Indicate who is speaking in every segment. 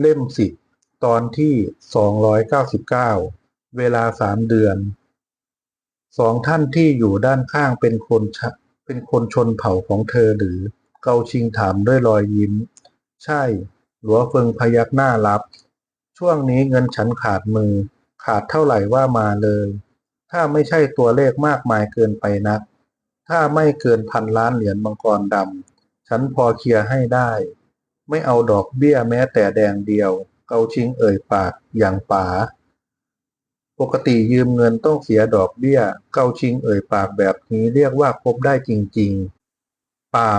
Speaker 1: เล่มสิบตอนที่สองร้อยเก้าสิบเก้าเวลาสามเดือน สองท่านที่อยู่ด้านข้างเป็นคนชเป็นคนชนเผ่าของเธอหรือ เกาชิงถามด้วยรอยยิ้ม ใช่ หลัวเฟิงพยักหน้ารับ ช่วงนี้เงินฉันขาดมือ ขาดเท่าไหร่ว่ามาเลย ถ้าไม่ใช่ตัวเลขมากมายเกินไปนัก ถ้าไม่เกินพันล้านเหรียญมังกรดำ ฉันพอเคลียร์ให้ได้ ไม่เอาดอกเบี้ยแม้แต่แดงเดียว เกาชิงเอ่ยปากอย่างป๋าปกติยืมเงินต้องเสียดอกเบี้ย เกาชิงเอ่ยปากแบบนี้เรียกว่าคบได้จริงๆ เปล่า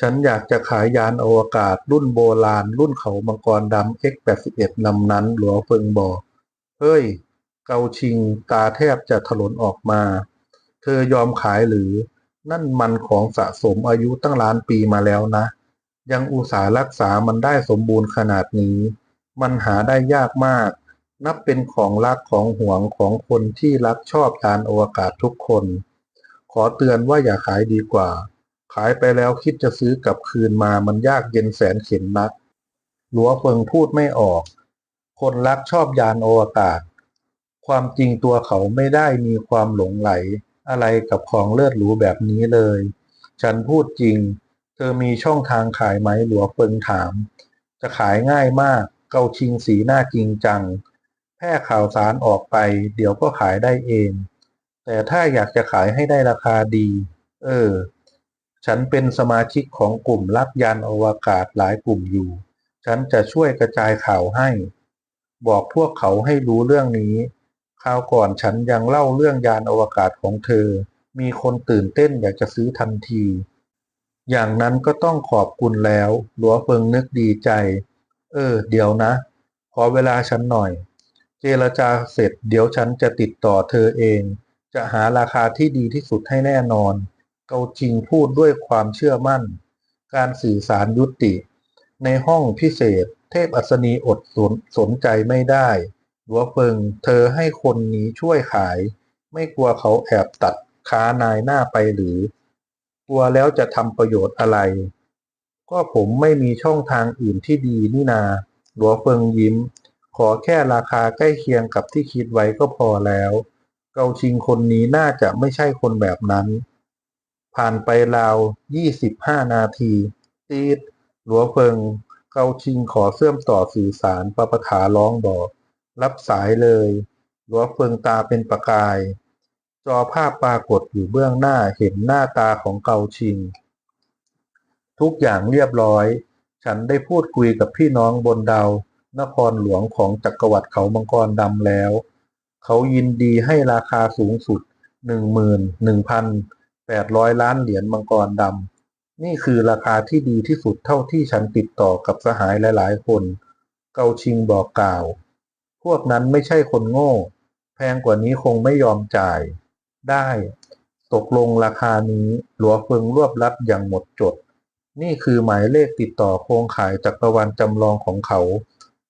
Speaker 1: ฉันอยากจะขายยานอวกาศรุ่นโบราณ รุ่นเขามังกรดำ X81 ลำนั้นหลัวเฟิงบอก เฮ้ย เกาชิงตาแทบจะถลนออกมา เธอยอมขายหรือ นั่นมันของสะสมอายุตั้งล้านปีมาแล้วนะ ยังอุตส่าห์รักษามันได้สมบูรณ์ขนาดนี้ มันหาได้ยากมาก นับเป็นของรักของห่วงของคนที่รักชอบยานอวกาศทุกคน ขอเตือนว่าอย่าขายดีกว่า ขายไปแล้วคิดจะซื้อกลับคืนมามันยากเย็นแสนเข็นนักหลัวเฟิงพูดไม่ออก คนรักชอบยานอวกาศ ความจริงตัวเขาไม่ได้มีความหลงไหล อะไรกับของเลือดหรูแบบนี้เลย ฉันพูดจริง เธอมีช่องทางขายไหมหลัวเฟิงถาม จะขายง่ายมาก เกาชิงสีหน้าจริงจัง แพร่ข่าวสารออกไป เดี๋ยวก็ขายได้เอง แต่ถ้าอยากจะขายให้ได้ราคาดี เออ ฉันเป็นสมาชิกของกลุ่มรักยานอวกาศหลายกลุ่มอยู่ ฉันจะช่วยกระจายข่าวให้ บอกพวกเขาให้รู้เรื่องนี้ คราวก่อนฉันยังเล่าเรื่องยานอวกาศของเธอ มีคนตื่นเต้นอยากจะซื้อทันที อย่างนั้นก็ต้องขอบคุณแล้ว หลัวเฟิงนึกดีใจ เออ เดี๋ยวนะ ขอเวลาฉันหน่อย เจรจาเสร็จเดี๋ยวฉันจะติดต่อเธอเอง จะหาราคาที่ดีที่สุดให้แน่นอน เกาจิงพูดด้วยความเชื่อมั่น การสื่อสารยุติ ในห้องพิเศษ เทพอัศนีอดสนสนใจไม่ได้ หลัวเฟิงเธอให้คนนี้ช่วยขาย ไม่กลัวเขาแอบตัดค้านายหน้าไปหรือ กลัวแล้วจะทำประโยชน์อะไร ก็ผมไม่มีช่องทางอื่นที่ดีนี่นา หลัวเฟิงยิ้ม ขอแค่ราคาใกล้เคียงกับที่คิดไว้ก็พอแล้ว เกาชิงคนนี้น่าจะไม่ใช่คนแบบนั้น ผ่านไปราวยี่สิบห้านาทีตีดหลัวเฟิง เกาชิงขอเชื่อมต่อสื่อสารประปะถาร้องบอก รับสายเลย หลัวเฟิงตาเป็นประกาย จอภาพปรากฏอยู่เบื้องหน้าเห็นหน้าตาของเกาชิง ทุกอย่างเรียบร้อย ฉันได้พูดคุยกับพี่น้องบนดาวนครหลวงของจักรวรรดิเขามังกรดำแล้ว เขายินดีให้ราคาสูงสุด 11,800 ล้านเหรียญมังกรดำ นี่คือราคาที่ดีที่สุดเท่าที่ฉันติดต่อกับสหายหลายๆ คน เกาชิงบอกกล่าว พวกนั้นไม่ใช่คนโง่ แพงกว่านี้คงไม่ยอมจ่าย ได้ตกลงราคานี้หลัวเฟิงรวบรัดอย่างหมดจด นี่คือหมายเลขติดต่อโครงข่ายจักรวรรดิจำลองของเขา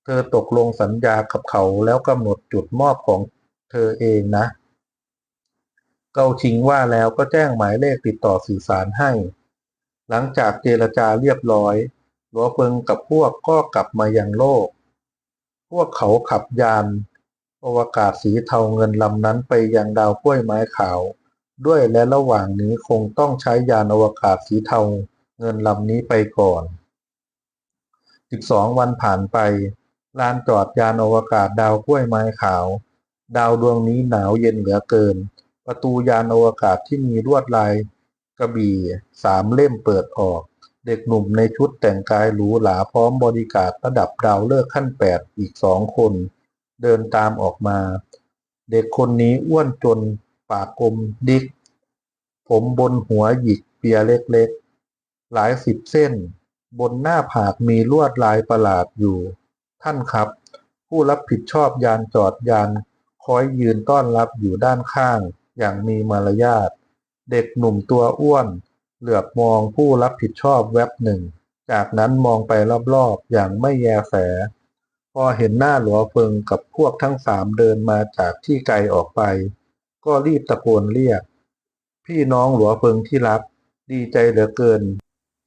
Speaker 1: เธอตกลงสัญญากับเขาแล้วกำหนดจุดมอบของเธอเองนะ เกาชิงว่าแล้วก็แจ้งหมายเลขติดต่อสื่อสารให้ หลังจากเจรจาเรียบร้อยหลัวเฟิงกับพวกก็กลับมายังโลก พวกเขาขับยาน อวกาศสีเทาเงินลำนั้นไปยังดาวกล้วยไม้ขาว ด้วยและระหว่างนี้คงต้องใช้ยานอวกาศสีเทาเงินลำนี้ไปก่อน 12 วันผ่านไป ลานจอดยานอวกาศดาวกล้วยไม้ขาว ดาวดวงนี้หนาวเย็นเหลือเกิน ประตูยานอวกาศที่มีลวดลาย กระบี่สามเล่มเปิดออก เด็กหนุ่มในชุดแต่งกายหรูหราพร้อมบริการดระดับดาวเลิกขั้นแปดอีกสองคน เดินตามออกมา เด็กคนนี้อ้วนจนปากกลมดิก ผมบนหัวหยิกเปียเล็กๆ หลายสิบเส้น บนหน้าผากมีลวดลายประหลาดอยู่ ท่านครับ ผู้รับผิดชอบยานจอดยานคอยยืนต้อนรับอยู่ด้านข้างอย่างมีมารยาท เด็กหนุ่มตัวอ้วน เหลือบมองผู้รับผิดชอบแวบหนึ่ง จากนั้นมองไปรอบๆ อย่างไม่แยแส พอเห็นหน้าหลัวเฟิงกับพวกทั้งสามเดินมาจากที่ไกลออกไป ก็รีบตะโกนเรียก พี่น้องหลัวเฟิงที่รัก ดีใจเหลือเกิน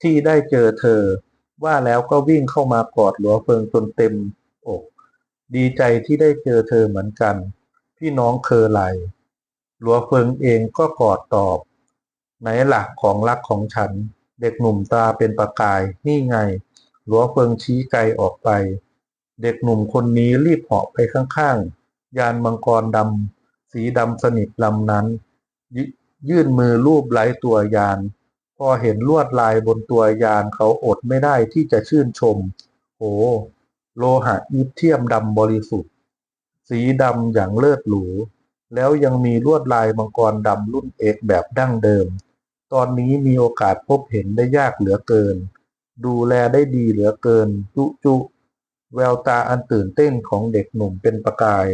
Speaker 1: ที่ได้เจอเธอ ว่าแล้วก็วิ่งเข้ามากอดหลัวเฟิงจนเต็มอกดีใจที่ได้เจอเธอเหมือนกัน พี่น้องเคอไหลหลัวเฟิงเองก็กอดตอบ ไหนหลักของรักของฉัน เด็กหนุ่มตาเป็นประกายนี่ไง หลัวเฟิงชี้ไกลออกไป เด็กหนุ่มคนนี้รีบเหาะไปข้างๆ ยานมังกรดำสีดำสนิทลำนั้นยยื่นมือลูบไล้ตัวยาน พอเห็นลวดลายบนตัวยานเขาอดไม่ได้ที่จะชื่นชม โห โลหะยิบเทียมดำบริสุทธิ์ สีดำอย่างเลิศหรู แล้วยังมีลวดลายมังกรดำรุ่นเอกแบบดั้งเดิม ตอนนี้มีโอกาสพบเห็นได้ยากเหลือเกิน ดูแลได้ดีเหลือเกิน จุจุ แววตาอันตื่นเต้นของเด็กหนุ่มเป็นประกาย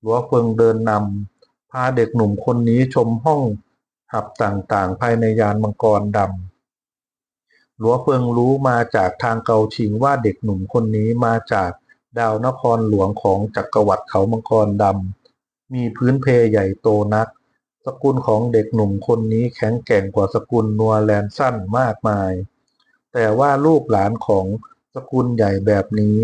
Speaker 1: หลัวเฟิงเดินนำพาเด็กหนุ่มคนนี้ชมห้องหับต่างๆ ภายในยานมังกรดำหลัวเฟิงรู้มาจากทางเกาชิงว่าเด็กหนุ่มคนนี้มาจากดาวนครหลวงของจักรวรรดิเขามังกรดำมีพื้นเพใหญ่โตนัก สกุลของเด็กหนุ่มคนนี้แข็งแกร่งกว่าสกุลนัวแลนสั้นมากมาย แต่ว่าลูกหลานของสกุลใหญ่แบบนี้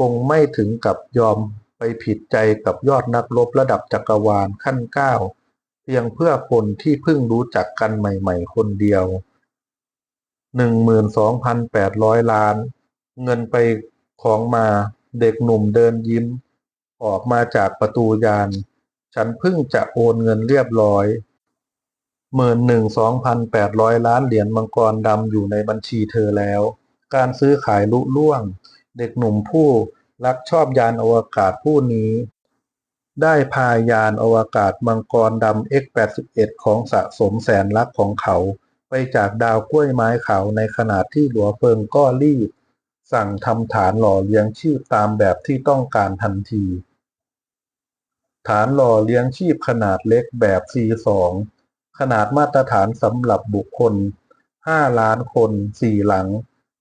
Speaker 1: คงไม่ถึงกับยอมไปผิดใจกับยอดนักรบระดับจักรวาลขั้นเก้าเพียงเพื่อคนที่เพิ่งรู้จักกันใหม่ๆคนเดียวหนึ่งหมื่นสองพันแปดร้อยล้าน เงินไปของมาเด็กหนุ่มเดินยิ้ม ออกมาจากประตูยาน ฉันเพิ่งจะโอนเงินเรียบร้อยหมื่นหนึ่งสองพันแปดร้อยล้านเหรียญมังกรดำอยู่ในบัญชีเธอแล้ว การซื้อขายลุล่วง เด็กหนุ่มผู้รักชอบยานอวกาศผู้นี้ ได้พายานอวกาศมังกรดำ X81 ของสะสมแสนรักของเขา ไปจากดาวกล้วยไม้เขาในขณะที่หลัวเฟิงก็รีบ สั่งทำฐานหล่อเลี้ยงชีพตามแบบที่ต้องการทันที ฐานหล่อเลี้ยงชีพขนาดเล็กแบบ C2 ขนาดมาตรฐานสำหรับบุคคล 5 ล้านคน 4 หลัง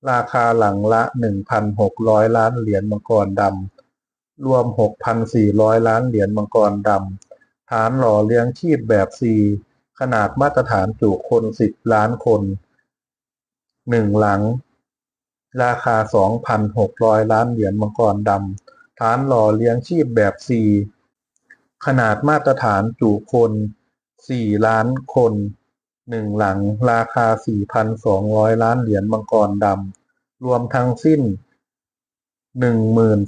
Speaker 1: ราคาหลังละ 1,600 ล้านเหรียญมังกรดำ รวม 6,400 ล้านเหรียญมังกรดำ ฐานหล่อเลี้ยงชีพแบบ C ขนาดมาตรฐานจุคน 10 ล้านคน 1 หลัง ราคา 2,600 ล้านเหรียญมังกรดำ ฐานหล่อเลี้ยงชีพแบบ C ขนาดมาตรฐานจุคน 4 ล้านคน 1หลังราคา 4,200 ล้านเหรียญมังกรดำรวมทั้งสิ้น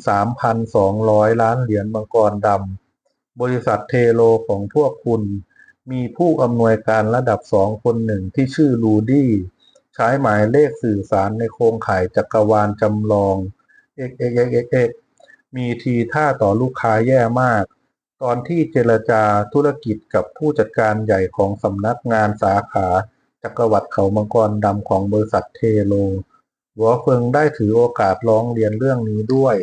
Speaker 1: 13,200 ล้านเหรียญมังกรดำบริษัทเทโลของพวกคุณ มีผู้อำนวยการระดับสองคนหนึ่งที่ชื่อลูดี้ ใช้หมายเลขสื่อสารในโครงข่ายจักรวาลจำลอง XXXX มีทีท่าต่อลูกค้าแย่มาก ตอนที่เจรจาธุรกิจกับผู้จัดการใหญ่ของสำนักงานสาขาจักรวรรดิเขามังกรดำของบริษัทเทโลหัวเฟิงได้ถือโอกาสร้องเรียนเรื่องนี้ด้วย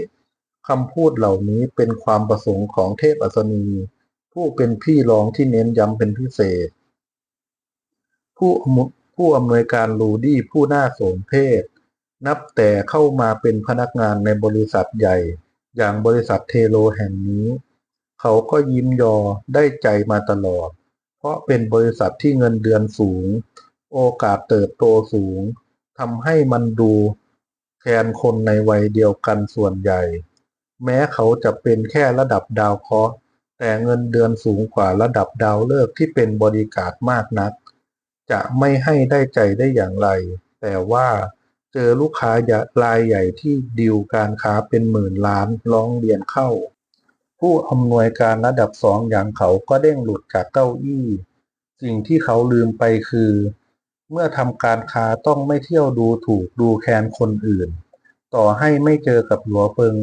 Speaker 1: คำพูดเหล่านี้เป็นความประสงค์ของเทพอัศนี ผู้เป็นพี่รองที่เน้นย้ำเป็นพิเศษ ผู้ผู้อำนวยการลูดี้ผู้น่าสมเพศ นับแต่เข้ามาเป็นพนักงานในบริษัทใหญ่ อย่างบริษัทเทโลแห่งนี้ เขาก็ยิ้มยอได้ใจมาตลอด เพราะเป็นบริษัทที่เงินเดือนสูง โอกาสเติบโตสูงทำให้มันดูแทนคนในวัยเดียวกันส่วนใหญ่ แม้เขาจะเป็นแค่ระดับดาวเคราะห์แต่เงินเดือนสูงกว่าระดับดาวฤกษ์ที่เป็นบริการมากนัก จะไม่ให้ได้ใจได้อย่างไร แต่ว่าเจอลูกค้ารายใหญ่ที่ดีลการค้าเป็นหมื่นล้านร้องเรียนเข้า ผู้อำนวยการระดับสองอย่างเขาก็เด้งหลุดจากเก้าอี้ สิ่งที่เขาลืมไปคือ เมื่อทำการค้าต้องไม่เที่ยวดูถูกดูแคลนคนอื่น ต่อให้ไม่เจอกับหลัวเฟิง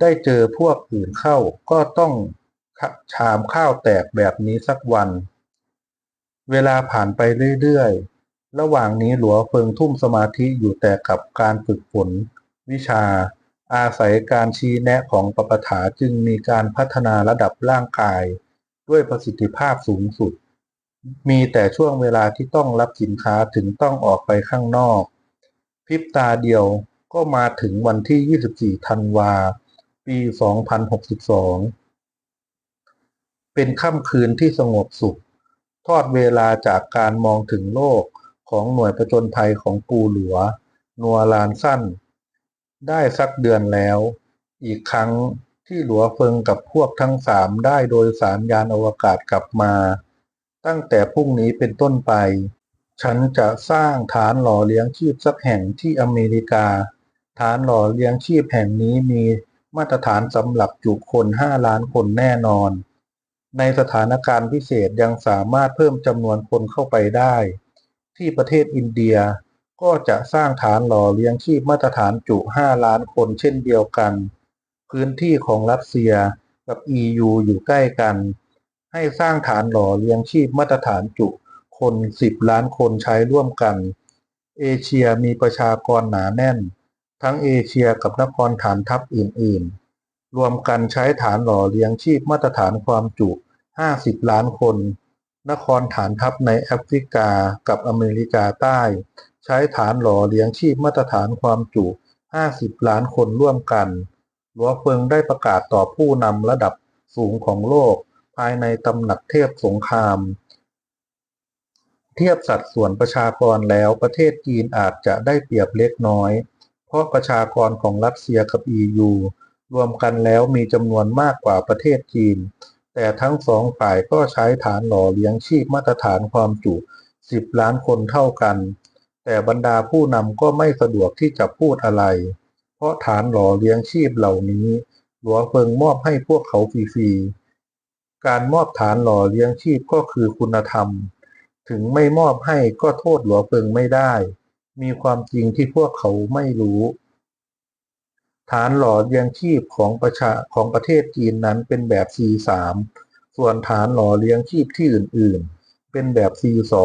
Speaker 1: ได้เจอพวกอื่นเข้าก็ต้องชามข้าวแตกแบบนี้สักวัน เวลาผ่านไปเรื่อยๆ ระหว่างนี้หลัวเฟิงทุ่มสมาธิอยู่แต่กับการฝึกฝนวิชา อาศัยการชี้แนะของปปถาจึงมีการพัฒนาระดับร่างกาย ด้วยประสิทธิภาพสูงสุด มีแต่ช่วงเวลาที่ต้องรับสินค้าถึงต้องออกไปข้างนอกพริบตาเดียวก็มาถึงวันที่ 24 ธันวา ปี 2062 เป็นค่ำคืนที่สงบสุข ทอดเวลาจากการมองถึงโลกของหน่วยประจนภัยของปูหลัว นัวลานสั้น ได้สักเดือนแล้ว อีกครั้งที่หลัวเฟิงกับพวกทั้งสามได้โดยสารยานอวกาศกลับมา ตั้งแต่พรุ่งนี้เป็นต้นไป ฉันจะสร้างฐานหล่อเลี้ยงชีพสักแห่งที่อเมริกา ฐานหล่อเลี้ยงชีพแห่งนี้มีมาตรฐานสำหรับจุคน5ล้านคนแน่นอน ในสถานการณ์พิเศษยังสามารถเพิ่มจำนวนคนเข้าไปได้ ที่ประเทศอินเดีย ก็จะสร้างฐานหล่อเลี้ยงชีพมาตรฐานจุ 5 ล้านคนเช่นเดียวกัน พื้นที่ของรัสเซียกับ EU อยู่ใกล้กัน ให้สร้างฐานหล่อเลี้ยงชีพมาตรฐานจุ คน 10 ล้านคนใช้ร่วมกัน เอเชียมีประชากรหนาแน่น ทั้งเอเชียกับนครฐานทัพอื่นๆ รวมกันใช้ฐานหล่อเลี้ยงชีพมาตรฐานความจุ 50 ล้านคน นครฐานทัพในแอฟริกากับอเมริกาใต้ ใช้ฐานหล่อเลี้ยงชีพมาตรฐานความจุ 50 ล้านคนร่วมกัน หลัวเฟิงได้ประกาศต่อผู้นำระดับสูงของโลก ภายในตำหนักเทพสงคราม เทียบสัดส่วนประชากรแล้วประเทศจีนอาจจะได้เปรียบเล็กน้อย เพราะประชากรของรัสเซียกับ EU รวมกันแล้วมีจำนวนมากกว่าประเทศจีน แต่ทั้งสองฝ่ายก็ใช้ฐานหล่อเลี้ยงชีพมาตรฐานความจุ 10 ล้านคนเท่ากัน แต่บรรดาผู้นำก็ไม่สะดวกที่จะพูดอะไร เพราะฐานหล่อเลี้ยงชีพเหล่านี้ หลัวเฟิงมอบให้พวกเขาฟรีๆ การมอบฐานหล่อเลี้ยงชีพก็คือคุณธรรม ถึงไม่มอบให้ก็โทษหลัวเฟิงไม่ได้ มีความจริงที่พวกเขาไม่รู้ฐานหล่อเลี้ยงชีพของประชาของประเทศจีนนั้นเป็นแบบ C3 ส่วนฐานหล่อเลี้ยงชีพที่อื่นๆ เป็นแบบ C2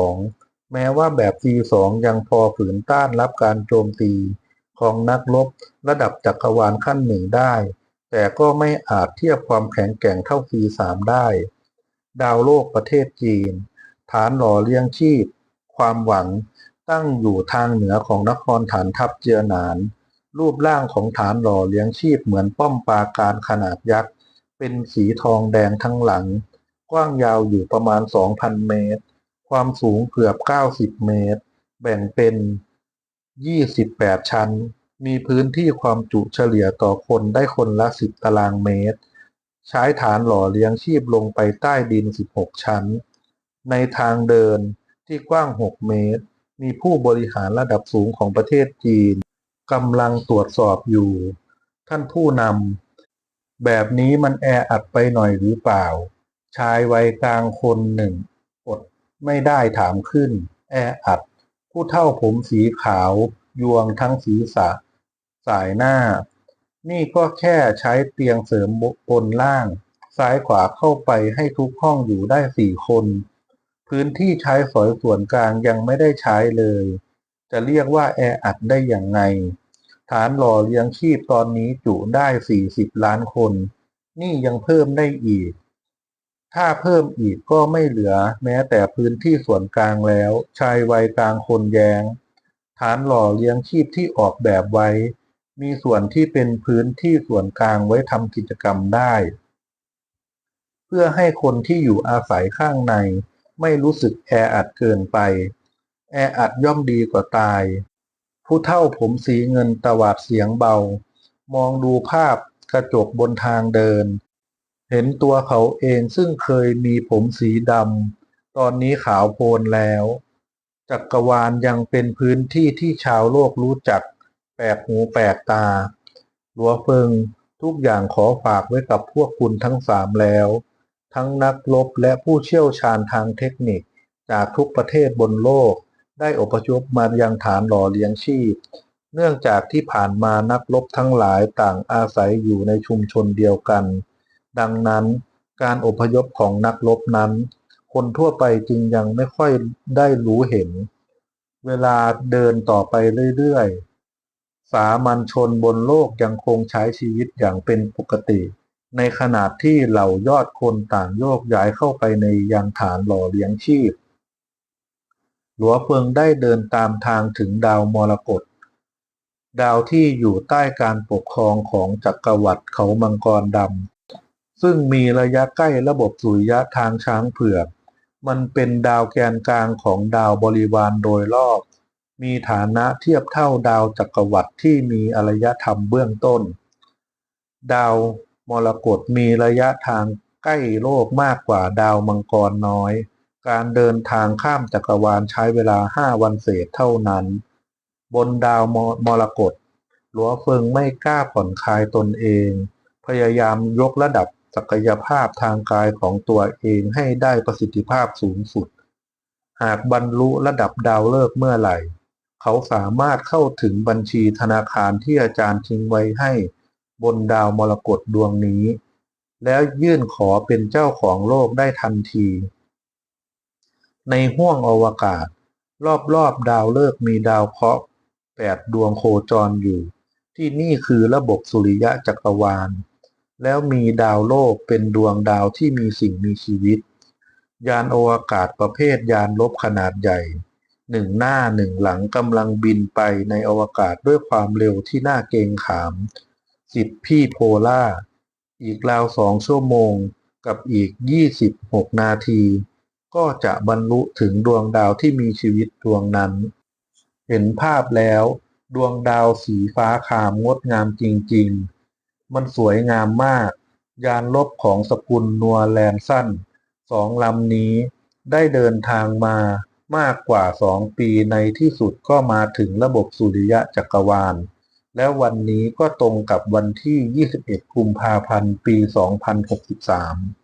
Speaker 1: แม้ว่าแบบ C2 ยังพอฝืนต้านรับการโจมตีของนักรบระดับจักรวาลขั้นหนึ่งได้ แต่ก็ไม่อาจเทียบความแข็งแกร่งเท่า C3 ได้ ดาวโลกประเทศจีน ฐานหล่อเลี้ยงชีพ ความหวังตั้งอยู่ทางเหนือของนครฐานทัพเจียหนาน รูปร่างของฐานหล่อเลี้ยงชีพเหมือนป้อมปราการขนาดยักษ์ เป็นสีทองแดงทั้งหลัง กว้างยาวอยู่ประมาณ 2,000 เมตร ความสูงเกือบ 90 เมตร แบ่งเป็น 28 ชั้น มีพื้นที่ความจุเฉลี่ยต่อคนได้คนละ 10 ตารางเมตร ใช้ฐานหล่อเลี้ยงชีพลงไปใต้ดิน 16 ชั้น ในทางเดินที่กว้าง 6 เมตร มีผู้บริหารระดับสูงของประเทศจีนกำลังตรวจสอบอยู่ ท่านผู้นำแบบนี้มันแออัดไปหน่อยหรือเปล่า ชายวัยกลางคนหนึ่งอด ไม่ได้ถามขึ้น แออัด ผู้เฒ่าผมสีขาว ยวงทั้งศีรษะ สายหน้า นี่ก็แค่ใช้เตียงเสริมบนล่าง ซ้ายขวาเข้าไปให้ทุกห้องอยู่ได้สี่คน พื้นที่ใช้สอยส่วนกลางยังไม่ได้ใช้เลย จะเรียกว่าแออัดได้อย่างไง ฐานหล่อเลี้ยงชีพตอนนี้จุได้ 40 ล้านคน นี่ยังเพิ่มได้อีก ถ้าเพิ่มอีกก็ไม่เหลือแม้แต่พื้นที่ส่วนกลางแล้ว ชายวัยกลางคนแยง้ง ฐานหล่อเลี้ยงชีพที่ออกแบบไว้ มีส่วนที่เป็นพื้นที่ส่วนกลางไว้ทำกิจกรรมได้ เพื่อให้คนที่อยู่อาศัยข้างใน ไม่รู้สึกแออัดเกินไป แออัดย่อมดีกว่าตาย ผู้เฒ่าผมสีเงินตวาดเสียงเบา มองดูภาพกระจกบนทางเดิน เห็นตัวเขาเองซึ่งเคยมีผมสีดำตอนนี้ขาวโพลนแล้ว จักรวาลยังเป็นพื้นที่ที่ชาวโลกรู้จัก แปลกหูแปลกตา หลัวเฟิงทุกอย่างขอฝากไว้กับพวกคุณทั้งสามแล้ว ทั้งนักรบและผู้เชี่ยวชาญทางเทคนิค จากทุกประเทศบนโลก ได้อพยพมายังฐานหล่อเลี้ยงชีพ เนื่องจากที่ผ่านมานักรบทั้งหลายต่างอาศัยอยู่ในชุมชนเดียวกัน ดังนั้นการอพยพของนักรบนั้น คนทั่วไปจึงยังไม่ค่อยได้รู้เห็น เวลาเดินต่อไปเรื่อยๆ สามัญชนบนโลกยังคงใช้ชีวิตอย่างเป็นปกติ ในขณะที่เหล่ายอดคนต่างโยกย้ายเข้าไปในยังฐานหล่อเลี้ยงชีพ หลัวเฟิงได้เดินตามทางถึงดาวมรกตดาวที่อยู่ใต้การปกครองของจักรวรรดิเขามังกรดำ ซึ่งมีระยะใกล้ระบบสุริยะทางช้างเผือก มันเป็นดาวแกนกลางของดาวบริวารโดยรอบ มีฐานะเทียบเท่าดาวจักรวรรดิที่มีอารยธรรมเบื้องต้น ดาวมรกตมีระยะทางใกล้โลกมากกว่าดาวมังกรน้อย การเดินทางข้ามจักรวาลใช้เวลาห้าวันเศษเท่านั้น บนดาวมมรกตหลัวเฟิงไม่กล้าผ่อนคลายตนเอง พยายามยกระดับ ศักยภาพทางกายของตัวเองให้ได้ประสิทธิภาพสูงสุด หากบรรลุระดับดาวฤกษ์เมื่อไหร่ เขาสามารถเข้าถึงบัญชีธนาคารที่อาจารย์ทิ้งไว้ให้บนดาวมรกตดวงนี้ แล้วยื่นขอเป็นเจ้าของโลกได้ทันที ในห้วงอวกาศ รอบๆดาวฤกษ์มีดาวเคราะห์แปดดวงโคจรอยู่ ที่นี่คือระบบสุริยะจักรวาล แล้วมีดาวโลกเป็นดวงดาวที่มีสิ่งมีชีวิต ยานอวกาศประเภทยานลบขนาดใหญ่หนึ่งหน้าหนึ่งหลังกำลังบินไปในอวกาศด้วยความเร็วที่น่าเกรงขามสิบพี่โพล่า อีกราวสองชั่วโมงกับอีกยี่สิบหกนาที ก็จะบรรลุถึงดวงดาวที่มีชีวิตดวงนั้น เห็นภาพแล้ว ดวงดาวสีฟ้าคามงดงามจริง ๆ มันสวยงามมาก ยานลบของสกุลนัวแลนสั้นสองลำนี้ได้เดินทางมามากกว่าสองปีในที่สุดก็มาถึงระบบสุริยะจักรวาล และวันนี้ก็ตรงกับวันที่ 21 กุมภาพันธ์ ปี 2063